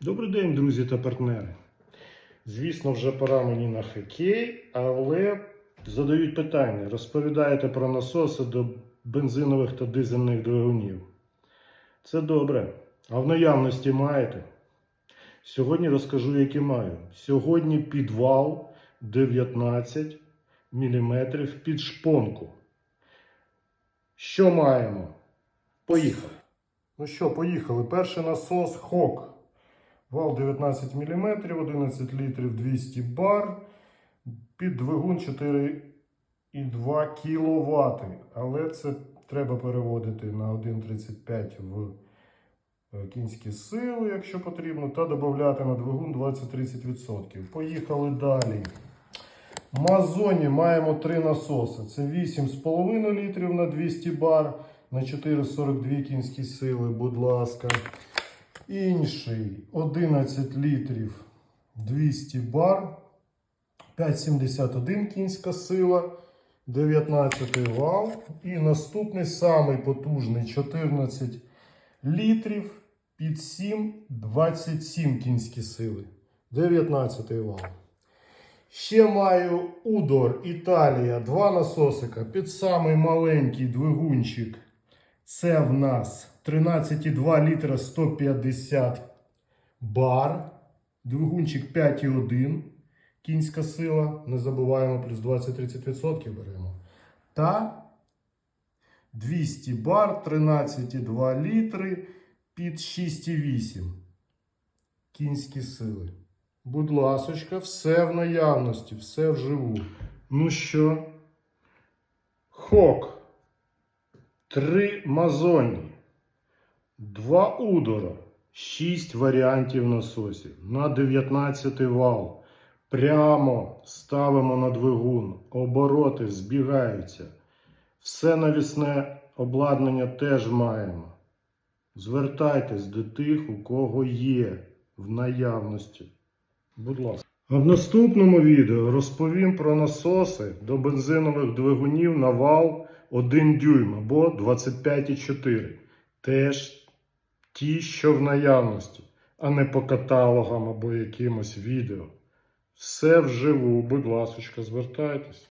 Добрий день, друзі та партнери. Звісно, вже пора мені на хокей, але задають питання. Розповідаєте про насоси до бензинових та дизельних двигунів. Це добре. А в наявності маєте? Сьогодні розкажу, які маю. Сьогодні підвал 19 мм під шпонку. Що маємо? Поїхали. Ну що, поїхали. Перший насос Хок. Вал 19 мм, 11 літрів 200 бар. Під двигун 4,2 кВт. Але це треба переводити на 1,35 в е, кінські сили, якщо потрібно, та додати на двигун 20-30%. Поїхали далі. В Мазоні маємо три насоси. Це 8,5 літрів на 200 бар на 4,42 кінські сили, будь ласка. Інший 11 літрів 200 бар, 5,71 кінська сила, 19 вал. І наступний самий потужний 14 літрів під 7, 27 кінські сили. 19 вал. Ще маю Удор Італія, два насосика під самий маленький двигунчик. Це в нас 13,2 літра 150 бар. Двигунчик 5,1. Кінська сила. Не забуваємо, плюс 20-30% беремо. Та 200 бар, 13,2 літри під 6,8. Кінські сили. Будь ласочка, все в наявності, все вживу. Ну що? Хок. Три мазоні. Два удора. Шість варіантів насосів. На 19 вал. Прямо ставимо на двигун. Обороти збігаються. Все навісне обладнання теж маємо. Звертайтесь до тих, у кого є в наявності. Будь ласка. А в наступному відео розповім про насоси до бензинових двигунів на вал 1 дюйм або 25,4. Теж ті, що в наявності, а не по каталогам або якимось відео. Все вживу, будь ласка, звертайтесь.